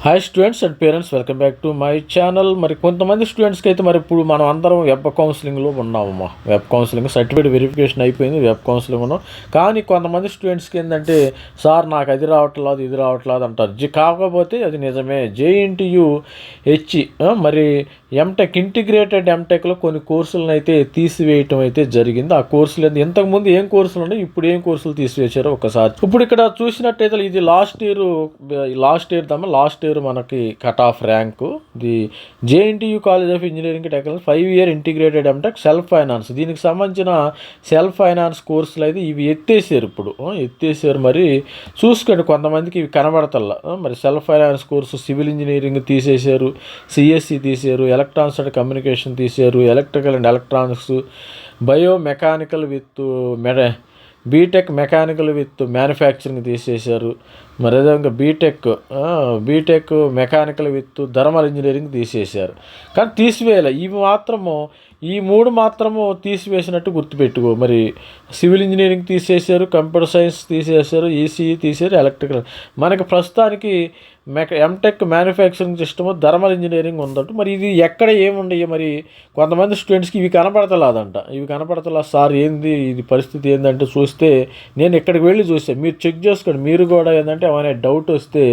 Hi students and parents welcome back to my channel మరి కొంతమంది స్టూడెంట్స్కి అయితే మరి ఇప్పుడు మనం అందరం వెబ్ కౌన్సిలింగ్లో ఉన్నామమ్మా. వెబ్ కౌన్సిలింగ్ సర్టిఫికేట్ వెరిఫికేషన్ అయిపోయింది వెబ్ కౌన్సిలింగ్ ఉన్నాం. కానీ కొంతమంది స్టూడెంట్స్కి ఏంటంటే సార్ నాకు అది రావట్లేదు ఇది రావట్లేదు అంటారు. జి కాకపోతే అది నిజమే. జేఎన్టీయు హెచ్ఈ మరి ఎంటెక్ ఇంటిగ్రేటెడ్ ఎంటెక్లో కొన్ని కోర్సులను అయితే తీసివేయటం అయితే జరిగింది. ఆ కోర్సులు ఏంది- ఇంతకుముందు ఏం కోర్సులు ఉన్నాయి? ఇప్పుడు ఏం కోర్సులు తీసివేశారో ఒకసారి. ఇప్పుడు ఇక్కడ చూసినట్టయితే ఇది లాస్ట్ ఇయర్ లాస్ట్ ఇయర్ తమ లాస్ట్ ఇయర్ మనకి cut off rank the JNTU college of engineering technology five year integrated M Tech self finance దీనికి సంబంధించిన సెల్ఫ్ ఫైనాన్స్ కోర్సులు అయితే ఇవి ఎత్తేసారు ఇప్పుడు. ఎత్తేసారు మరి. చూసుకోండి కొంతమందికి ఇవి కనబడతల్లా. మరి self finance course civil engineering తీసేశారు సిఎస్సి తీసారు ఎలక్ట్రానిక్స్ అండ్ కమ్యూనికేషన్ తీసారు electrical and electronics bio mechanical with మెడ B Tech mechanical with manufacturing తీసేశారు మరి అదేవిధంగా B Tech B Tech mechanical with thermal engineering తీసేశారు. కానీ తీసివేయాలి. ఇవి మాత్రము ఈ మూడు మాత్రము తీసివేసినట్టు గుర్తుపెట్టుకో. మరి సివిల్ ఇంజనీరింగ్ తీసేశారు కంప్యూటర్ సైన్స్ తీసేశారు ఈసీఈ తీసారు ఎలక్ట్రికల్ మనకి ప్రస్తుతానికి మెక MTech manufacturing system thermal engineering ఉందట. మరి ఇది ఎక్కడ ఏముండయి? మరి కొంతమంది స్టూడెంట్స్కి ఇవి కనపడతలేదంట. ఇవి కనపడతలా సార్ ఏంది? ఇది పరిస్థితి ఏంటంటే చూస్తే నేను ఇక్కడికి వెళ్ళి చూసాను మీరు చెక్ చేసుకోండి. మీరు కూడా ఏంటంటే అనే డౌట్ వస్తే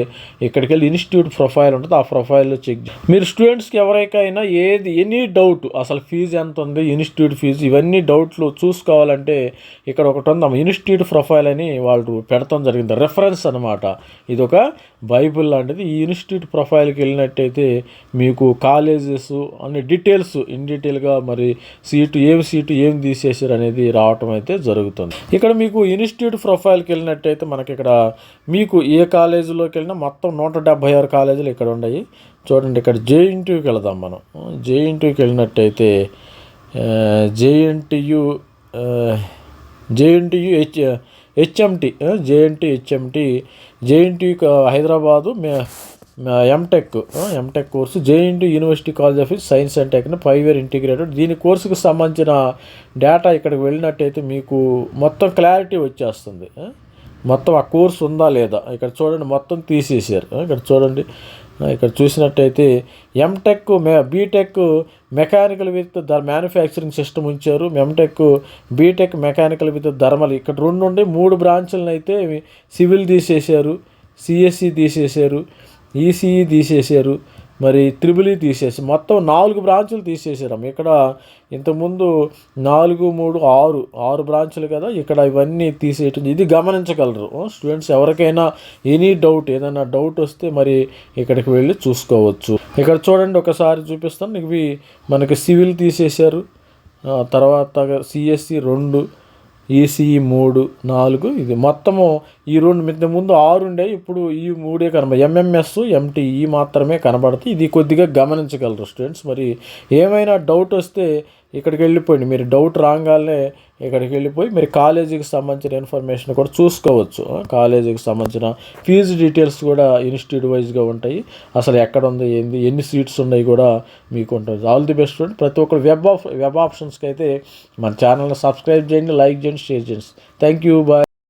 ఇక్కడికి వెళ్ళి ఇన్స్టిట్యూట్ ప్రొఫైల్ ఉంటుంది ఆ ప్రొఫైల్లో చెక్ మీరు స్టూడెంట్స్కి ఎవరికైనా ఏది ఎనీ డౌట్ అసలు ఫీజు ఎంత ఉంది ఇన్స్టిట్యూట్ ఫీజు ఇవన్నీ డౌట్లు చూసుకోవాలంటే ఇక్కడ ఒకటి ఉంది ఇన్స్టిట్యూట్ ప్రొఫైల్ అని వాళ్ళు పెడతాం జరిగింది. రెఫరెన్స్ అనమాట ఇది ఒక బైబిల్ లాంటిది. ఈ ఇన్స్టిట్యూట్ ప్రొఫైల్కి వెళ్ళినట్టయితే మీకు కాలేజెస్ అన్ని డీటెయిల్స్ ఇన్ డీటెయిల్గా మరి సీటు ఏం సీటు ఏం తీసేసారు అనేది రావటం అయితే జరుగుతుంది. ఇక్కడ మీకు ఇన్స్టిట్యూట్ ప్రొఫైల్కి వెళ్ళినట్టయితే మనకి ఇక్కడ మీకు ఏ కాలేజీలోకి వెళ్ళినా మొత్తం నూట డెబ్భై ఆరు కాలేజీలు ఇక్కడ ఉన్నాయి. చూడండి ఇక్కడ జేఎన్టీయూకి వెళదాం మనం. జేఎన్టీయూకి వెళ్ళినట్టయితే JNTU JNTU H HMT JNT HMT JNT Hyderabad May- MTech MTech course JNT university college of science and టెక్ని five year integrated. దీని కోర్సుకు సంబంధించిన డేటా ఇక్కడికి వెళ్ళినట్టయితే మీకు మొత్తం క్లారిటీ వచ్చేస్తుంది. మొత్తం ఆ కోర్స్ ఉందా లేదా? ఇక్కడ చూడండి మొత్తం తీసేసారు ఇక్కడ చూడండి. ఇక్కడ చూసినట్టయితే MTech May BTech mechanical with the manufacturing system ఉంచారు. MTech BTech mechanical with thermal ఇక్కడ రెండు నుండి మూడు బ్రాంచులను అయితే సివిల్ తీసేశారు సిఎస్సి తీసేశారు ఈసీఈ తీసేశారు. మరి త్రిబుల్ తీసేసి మొత్తం నాలుగు బ్రాంచులు తీసేసారు ఇక్కడ ఇంతకుముందు నాలుగు మూడు ఆరు ఆరు బ్రాంచులు కదా ఇక్కడ ఇవన్నీ తీసేయటం ఇది గమనించగలరు. స్టూడెంట్స్ ఎవరికైనా ఎనీ డౌట్ ఏదైనా డౌట్ వస్తే మరి ఇక్కడికి వెళ్ళి చూసుకోవచ్చు. ఇక్కడ చూడండి ఒకసారి చూపిస్తాను. ఇవి మనకి సివిల్ తీసేశారు. తర్వాత సిఎస్సి రెండు ఈసీఈ మూడు నాలుగు ఇది మొత్తము ఈ రెండు మిగతా ముందు ఆరు ఉండే ఇప్పుడు ఈ మూడే కనబడి ఎంఎంఎస్ ఎంటీఈ మాత్రమే కనబడతాయి. ఇది కొద్దిగా గమనించగలరు స్టూడెంట్స్ మరి ఏమైనా డౌట్ వస్తే ఇక్కడికి వెళ్ళిపోయింది మీరు డౌట్ రాగానే ఇక్కడికి వెళ్ళిపోయి మీరు కాలేజీకి సంబంధించిన ఇన్ఫర్మేషన్ కూడా చూసుకోవచ్చు. కాలేజీకి సంబంధించిన ఫీజు డీటెయిల్స్ కూడా ఇన్స్టిట్యూట్ వైజ్గా ఉంటాయి. అసలు ఎక్కడ ఉంది ఏంది ఎన్ని సీట్స్ ఉన్నాయి కూడా మీకు ఉంటుంది. ఆల్ ది బెస్ట్ స్టూడెంట్ ప్రతి ఒక్కరు వెబ్ ఆఫ్ వెబ్ ఆప్షన్స్కి అయితే మన ఛానల్ని సబ్స్క్రైబ్ చేయండి లైక్ చేయండి షేర్ చేయండి. Thank you bye